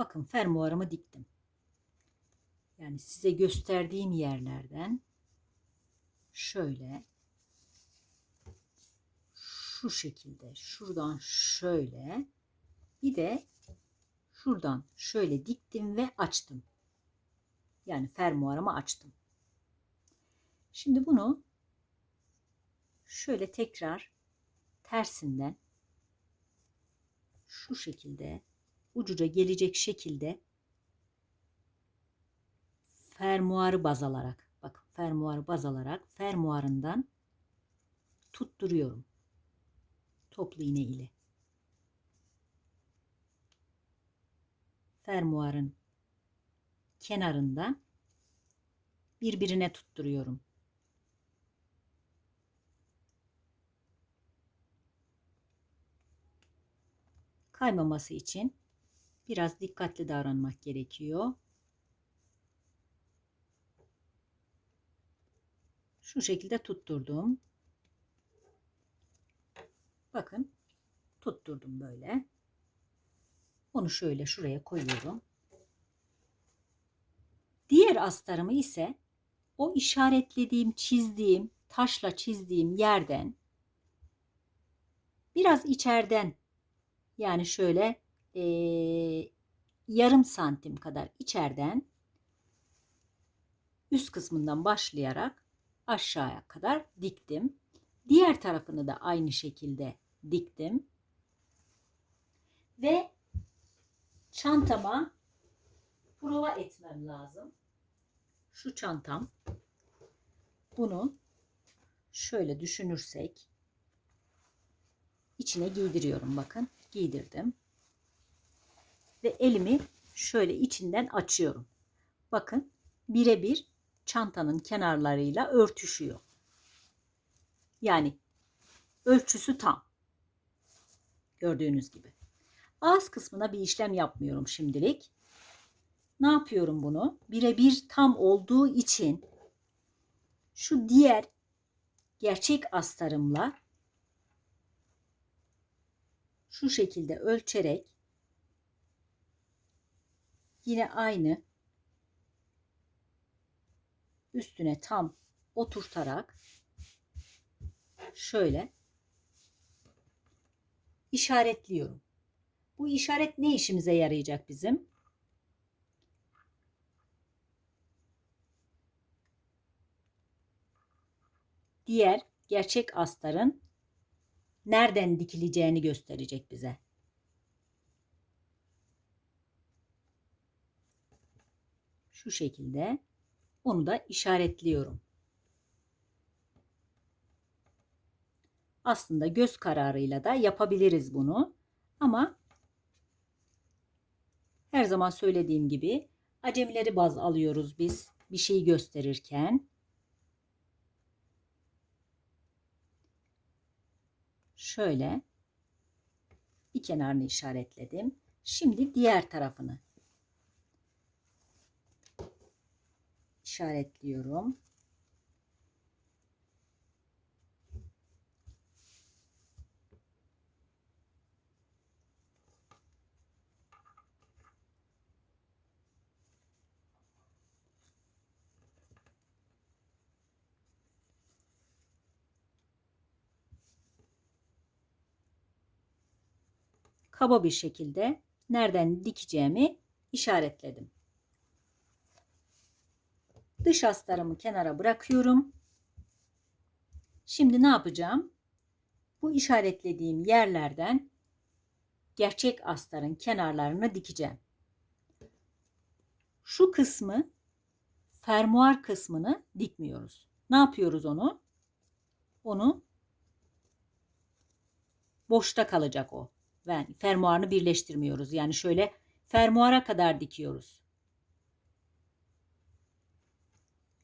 Bakın fermuarımı diktim. Yani size gösterdiğim yerlerden şöyle şu şekilde şuradan şöyle bir de şuradan şöyle diktim ve açtım. Yani fermuarımı açtım. Şimdi bunu şöyle tekrar tersinden şu şekilde ucuca gelecek şekilde fermuarı baz alarak bak fermuarı baz alarak fermuarından tutturuyorum toplu iğne ile. Fermuarın kenarından birbirine tutturuyorum. Kaymaması için biraz dikkatli davranmak gerekiyor. Şu şekilde tutturdum. Bakın tutturdum böyle. Onu şöyle şuraya koyuyorum. Diğer astarımı ise o işaretlediğim, çizdiğim, taşla çizdiğim yerden biraz içeriden yani şöyle e, yarım santim kadar içeriden üst kısmından başlayarak aşağıya kadar diktim. Diğer tarafını da aynı şekilde diktim. Ve çantama prova etmem lazım. Şu çantam. Bunu şöyle düşünürsek içine giydiriyorum bakın. Giydirdim. Ve elimi şöyle içinden açıyorum. Bakın birebir çantanın kenarlarıyla örtüşüyor. Yani ölçüsü tam. Gördüğünüz gibi. Ağız kısmına bir işlem yapmıyorum şimdilik. Ne yapıyorum bunu? Birebir tam olduğu için şu diğer gerçek astarımla şu şekilde ölçerek yine aynı üstüne tam oturtarak şöyle işaretliyorum. Bu işaret ne işimize yarayacak bizim? Diğer gerçek astarın nereden dikileceğini gösterecek bize. Şu şekilde onu da işaretliyorum. Aslında göz kararıyla da yapabiliriz bunu. Ama her zaman söylediğim gibi acemileri baz alıyoruz biz bir şeyi gösterirken. Şöyle bir kenarını işaretledim. Şimdi diğer tarafını işaretliyorum. kaba bir şekilde nereden dikeceğimi işaretledim. Dış astarımı kenara bırakıyorum. Şimdi ne yapacağım? Bu işaretlediğim yerlerden gerçek astarın kenarlarını dikeceğim. Şu kısmı fermuar kısmını dikmiyoruz. Ne yapıyoruz onu? Onu boşta kalacak o. Yani fermuarını birleştirmiyoruz. Yani şöyle fermuara kadar dikiyoruz.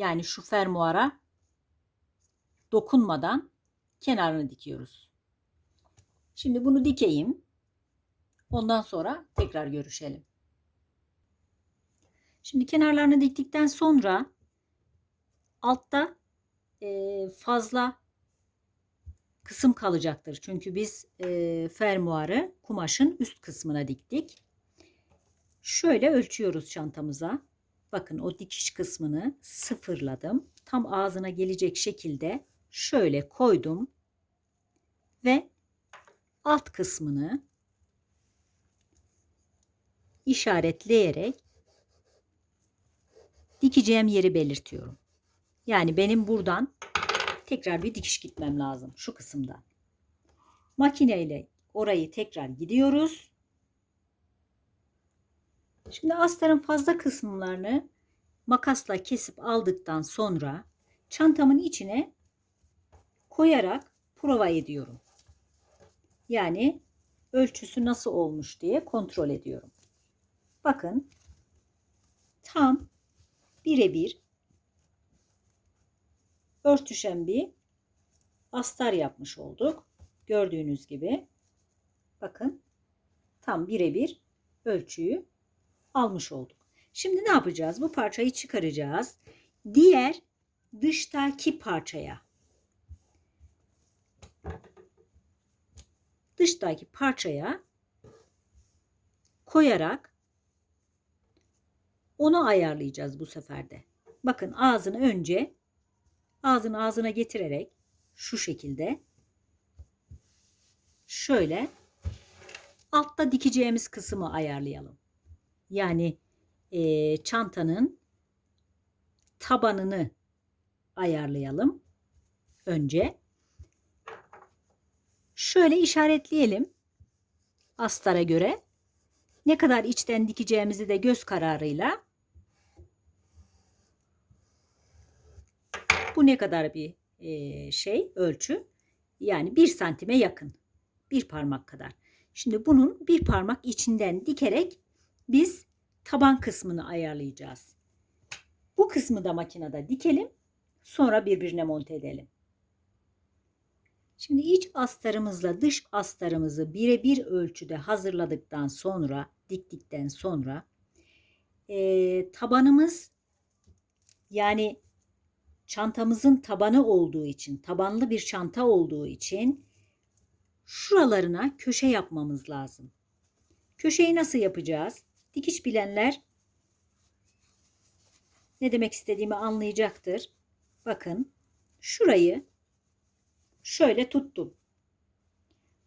Yani şu fermuara dokunmadan kenarını dikiyoruz. Şimdi bunu dikeyim. Ondan sonra tekrar görüşelim. Şimdi kenarlarını diktikten sonra altta fazla kısım kalacaktır. Çünkü biz fermuarı kumaşın üst kısmına diktik. Şöyle ölçüyoruz çantamıza. Bakın o dikiş kısmını sıfırladım. Tam ağzına gelecek şekilde şöyle koydum. Ve alt kısmını işaretleyerek dikeceğim yeri belirtiyorum. Yani benim buradan tekrar bir dikiş gitmem lazım şu kısımdan. Makineyle orayı tekrar gidiyoruz. Şimdi astarın fazla kısımlarını makasla kesip aldıktan sonra çantamın içine koyarak prova ediyorum. Yani ölçüsü nasıl olmuş diye kontrol ediyorum. Bakın tam birebir örtüşen bir astar yapmış olduk. Gördüğünüz gibi bakın tam birebir ölçüyü almış olduk. Şimdi ne yapacağız? Bu parçayı çıkaracağız. Diğer dıştaki parçaya dıştaki parçaya koyarak onu ayarlayacağız bu seferde. Bakın ağzını önce ağzını ağzına getirerek şu şekilde şöyle altta dikeceğimiz kısmı ayarlayalım. Yani e, çantanın tabanını ayarlayalım önce. Şöyle işaretleyelim astara göre. Ne kadar içten dikeceğimizi de göz kararıyla bu ne kadar bir e, şey ölçü yani bir santime yakın bir parmak kadar. Şimdi bunun bir parmak içinden dikerek biz taban kısmını ayarlayacağız. Bu kısmı da makinede dikelim. Sonra birbirine monte edelim. Şimdi iç astarımızla dış astarımızı birebir ölçüde hazırladıktan sonra, diktikten sonra e, tabanımız yani çantamızın tabanı olduğu için, tabanlı bir çanta olduğu için şuralarına köşe yapmamız lazım. Köşeyi nasıl yapacağız? Dikiş bilenler ne demek istediğimi anlayacaktır. Bakın şurayı şöyle tuttum.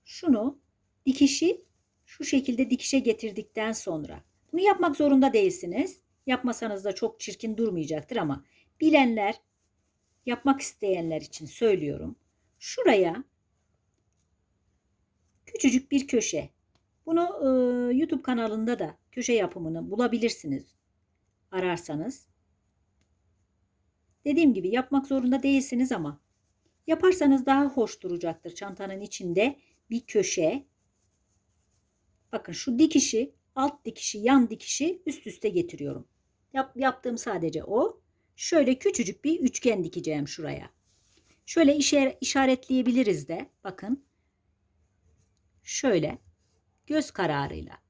Şunu dikişi şu şekilde dikişe getirdikten sonra bunu yapmak zorunda değilsiniz. Yapmasanız da çok çirkin durmayacaktır ama bilenler yapmak isteyenler için söylüyorum. Şuraya küçücük bir köşe. Bunu e, YouTube kanalında da köşe yapımını bulabilirsiniz. Ararsanız. Dediğim gibi yapmak zorunda değilsiniz ama yaparsanız daha hoş duracaktır. Çantanın içinde bir köşe. Bakın şu dikişi, alt dikişi, yan dikişi üst üste getiriyorum. Yap, yaptığım sadece o. Şöyle küçücük bir üçgen dikeceğim şuraya. Şöyle işaretleyebiliriz de. Bakın. Şöyle göz kararıyla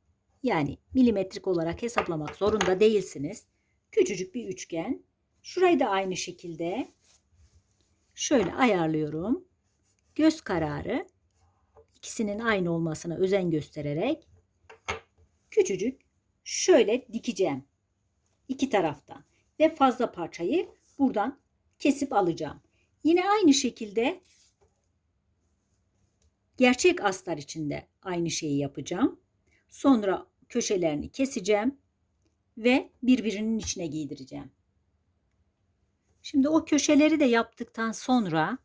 yani milimetrik olarak hesaplamak zorunda değilsiniz. Küçücük bir üçgen. Şurayı da aynı şekilde şöyle ayarlıyorum. Göz kararı ikisinin aynı olmasına özen göstererek küçücük şöyle dikeceğim. iki taraftan ve fazla parçayı buradan kesip alacağım. Yine aynı şekilde gerçek astar içinde aynı şeyi yapacağım. Sonra köşelerini keseceğim ve birbirinin içine giydireceğim. Şimdi o köşeleri de yaptıktan sonra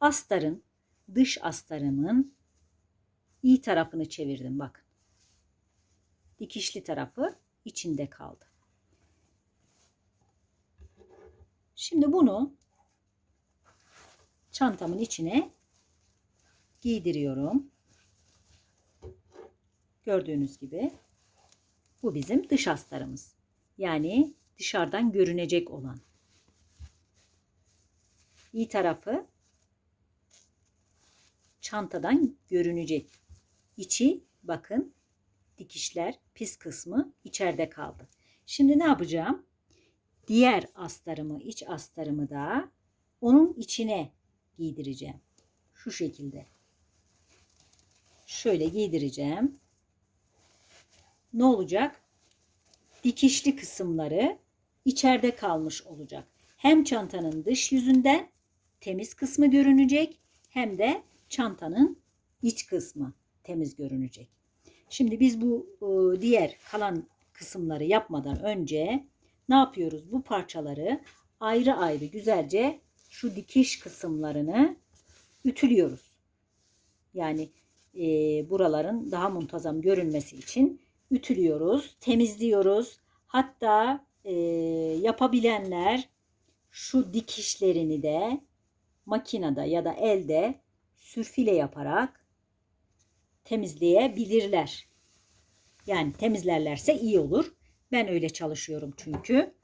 astarın dış astarımın iyi tarafını çevirdim bakın. Dikişli tarafı içinde kaldı. Şimdi bunu çantamın içine giydiriyorum. Gördüğünüz gibi bu bizim dış astarımız. Yani dışarıdan görünecek olan. İyi tarafı çantadan görünecek. İçi bakın dikişler pis kısmı içeride kaldı. Şimdi ne yapacağım? Diğer astarımı, iç astarımı da onun içine giydireceğim. Şu şekilde. Şöyle giydireceğim. Ne olacak? Dikişli kısımları içeride kalmış olacak. Hem çantanın dış yüzünden temiz kısmı görünecek hem de çantanın iç kısmı temiz görünecek. Şimdi biz bu e, diğer kalan kısımları yapmadan önce ne yapıyoruz? Bu parçaları ayrı ayrı güzelce şu dikiş kısımlarını ütülüyoruz. Yani e, buraların daha muntazam görünmesi için ütülüyoruz, temizliyoruz. Hatta e, yapabilenler şu dikişlerini de makinede ya da elde sürfile yaparak temizleyebilirler. Yani temizlerlerse iyi olur. Ben öyle çalışıyorum çünkü.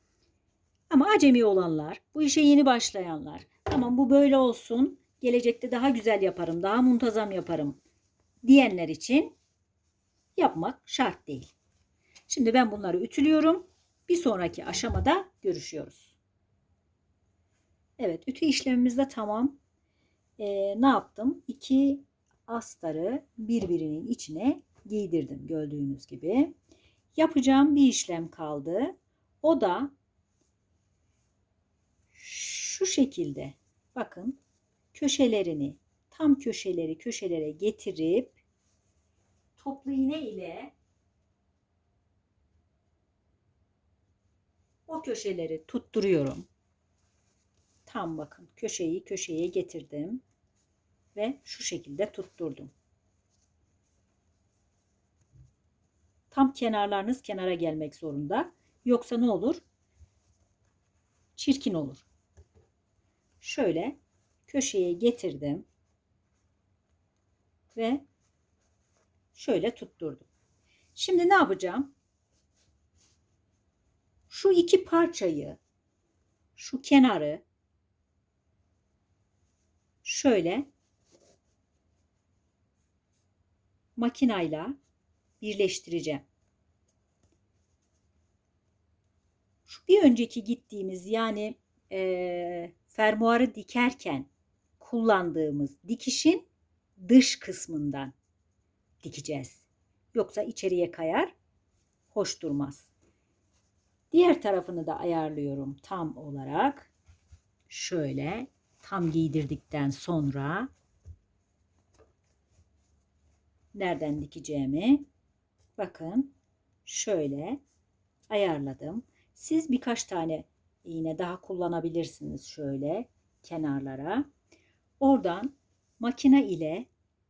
Ama acemi olanlar, bu işe yeni başlayanlar, tamam bu böyle olsun, gelecekte daha güzel yaparım, daha muntazam yaparım diyenler için yapmak şart değil. Şimdi ben bunları ütülüyorum. Bir sonraki aşamada görüşüyoruz. Evet, ütü işlemimiz de tamam. Ee, ne yaptım? İki astarı birbirinin içine giydirdim gördüğünüz gibi. Yapacağım bir işlem kaldı. O da şu şekilde bakın köşelerini tam köşeleri köşelere getirip toplu iğne ile o köşeleri tutturuyorum. Tam bakın köşeyi köşeye getirdim ve şu şekilde tutturdum. Tam kenarlarınız kenara gelmek zorunda. Yoksa ne olur? Çirkin olur. Şöyle köşeye getirdim ve şöyle tutturdum. Şimdi ne yapacağım? Şu iki parçayı, şu kenarı şöyle makinayla birleştireceğim. Şu bir önceki gittiğimiz yani e, fermuarı dikerken kullandığımız dikişin dış kısmından dikeceğiz. Yoksa içeriye kayar, hoş durmaz. Diğer tarafını da ayarlıyorum tam olarak. Şöyle tam giydirdikten sonra nereden dikeceğimi bakın şöyle ayarladım. Siz birkaç tane iğne daha kullanabilirsiniz şöyle kenarlara. Oradan makine ile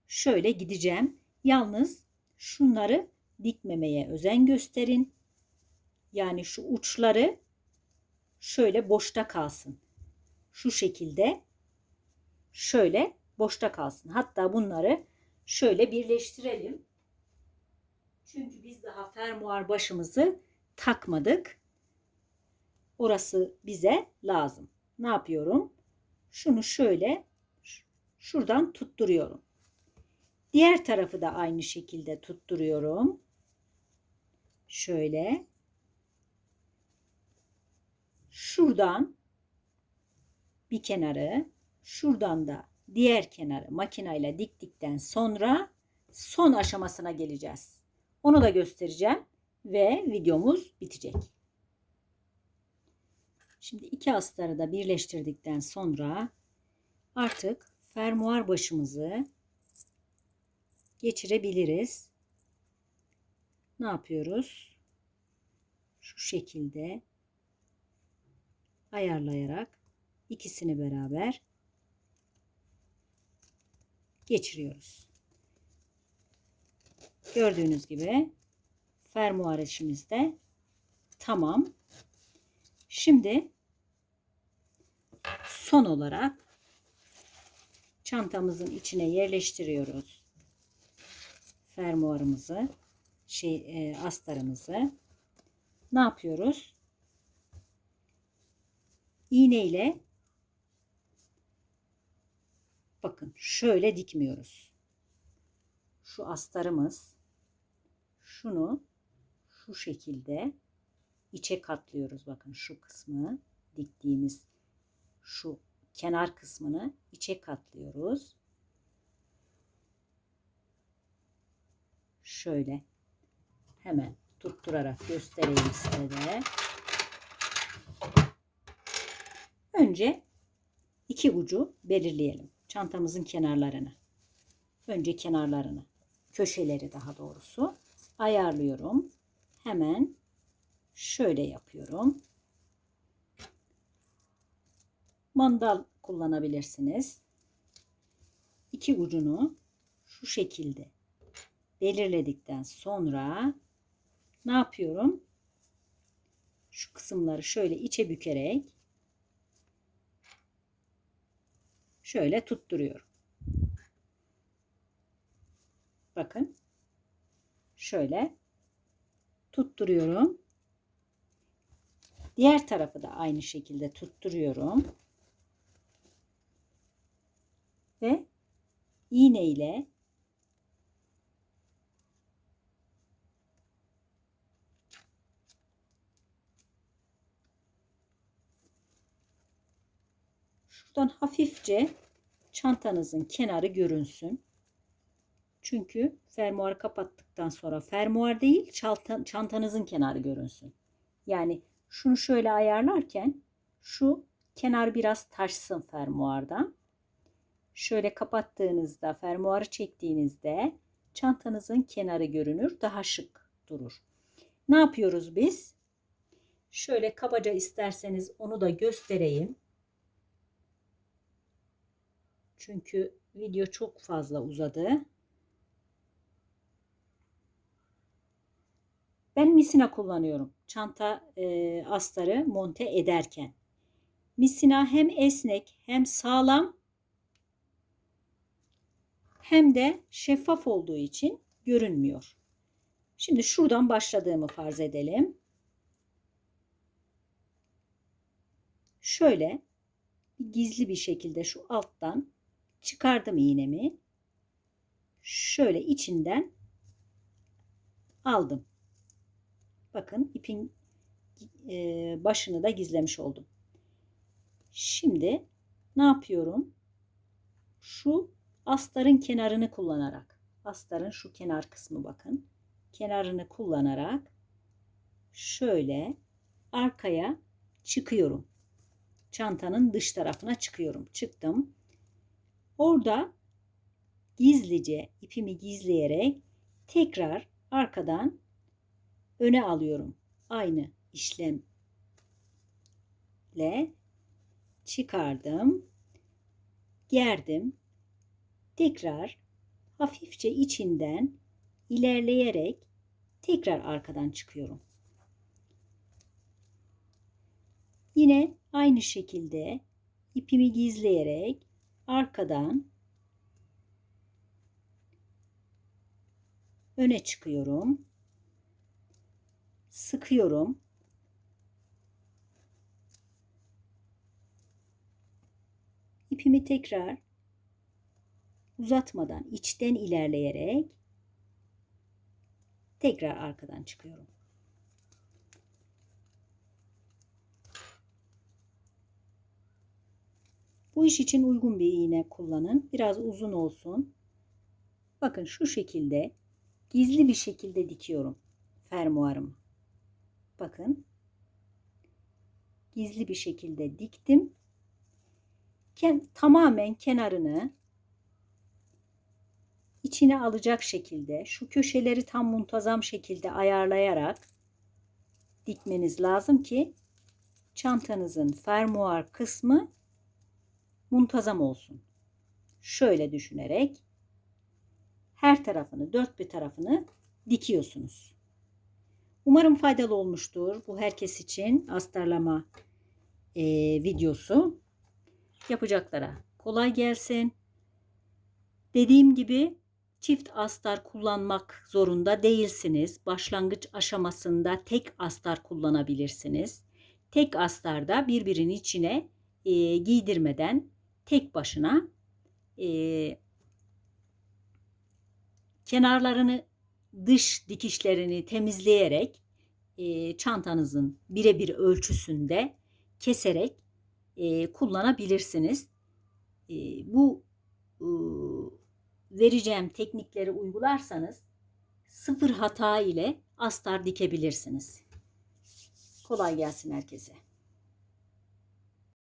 şöyle gideceğim. Yalnız şunları dikmemeye özen gösterin. Yani şu uçları şöyle boşta kalsın. Şu şekilde şöyle boşta kalsın. Hatta bunları şöyle birleştirelim. Çünkü biz daha fermuar başımızı takmadık. Orası bize lazım. Ne yapıyorum? Şunu şöyle şuradan tutturuyorum. Diğer tarafı da aynı şekilde tutturuyorum. Şöyle. Şuradan bir kenarı, şuradan da diğer kenarı makineyle diktikten sonra son aşamasına geleceğiz. Onu da göstereceğim ve videomuz bitecek. Şimdi iki astarı da birleştirdikten sonra artık fermuar başımızı geçirebiliriz. Ne yapıyoruz? Şu şekilde ayarlayarak ikisini beraber geçiriyoruz. Gördüğünüz gibi fermuar işimiz de tamam. Şimdi son olarak çantamızın içine yerleştiriyoruz. Fermuarımızı, şey e, astarımızı. Ne yapıyoruz? İğne ile bakın şöyle dikmiyoruz. Şu astarımız şunu şu şekilde içe katlıyoruz. Bakın şu kısmı diktiğimiz şu kenar kısmını içe katlıyoruz. Şöyle hemen tutturarak göstereyim size de. Önce iki ucu belirleyelim. Çantamızın kenarlarını. Önce kenarlarını, köşeleri daha doğrusu ayarlıyorum. Hemen şöyle yapıyorum. Mandal kullanabilirsiniz. İki ucunu şu şekilde belirledikten sonra ne yapıyorum? Şu kısımları şöyle içe bükerek şöyle tutturuyorum. Bakın. Şöyle tutturuyorum. Diğer tarafı da aynı şekilde tutturuyorum. Ve iğne ile şuradan hafifçe çantanızın kenarı görünsün. Çünkü fermuarı kapattıktan sonra fermuar değil çantanızın kenarı görünsün. Yani şunu şöyle ayarlarken şu kenar biraz taşsın fermuardan. Şöyle kapattığınızda fermuarı çektiğinizde çantanızın kenarı görünür daha şık durur. Ne yapıyoruz biz? Şöyle kabaca isterseniz onu da göstereyim. Çünkü video çok fazla uzadı. Ben misina kullanıyorum. Çanta e, astarı monte ederken. Misina hem esnek hem sağlam hem de şeffaf olduğu için görünmüyor. Şimdi şuradan başladığımı farz edelim. Şöyle gizli bir şekilde şu alttan çıkardım iğnemi. Şöyle içinden aldım. Bakın ipin e, başını da gizlemiş oldum. Şimdi ne yapıyorum? Şu astarın kenarını kullanarak astarın şu kenar kısmı bakın. Kenarını kullanarak şöyle arkaya çıkıyorum. Çantanın dış tarafına çıkıyorum. Çıktım. Orada gizlice ipimi gizleyerek tekrar arkadan öne alıyorum. Aynı işlemle çıkardım. Gerdim. Tekrar hafifçe içinden ilerleyerek tekrar arkadan çıkıyorum. Yine aynı şekilde ipimi gizleyerek arkadan öne çıkıyorum sıkıyorum. İpimi tekrar uzatmadan içten ilerleyerek tekrar arkadan çıkıyorum. Bu iş için uygun bir iğne kullanın. Biraz uzun olsun. Bakın şu şekilde gizli bir şekilde dikiyorum fermuarımı. Bakın. Gizli bir şekilde diktim. Ken, tamamen kenarını içine alacak şekilde şu köşeleri tam muntazam şekilde ayarlayarak dikmeniz lazım ki çantanızın fermuar kısmı muntazam olsun. Şöyle düşünerek her tarafını, dört bir tarafını dikiyorsunuz. Umarım faydalı olmuştur. Bu herkes için astarlama e, videosu. Yapacaklara kolay gelsin. Dediğim gibi çift astar kullanmak zorunda değilsiniz. Başlangıç aşamasında tek astar kullanabilirsiniz. Tek astarda birbirinin içine e, giydirmeden tek başına e, kenarlarını dış dikişlerini temizleyerek e, çantanızın birebir ölçüsünde keserek e, kullanabilirsiniz. E, bu e, vereceğim teknikleri uygularsanız sıfır hata ile astar dikebilirsiniz. Kolay gelsin herkese.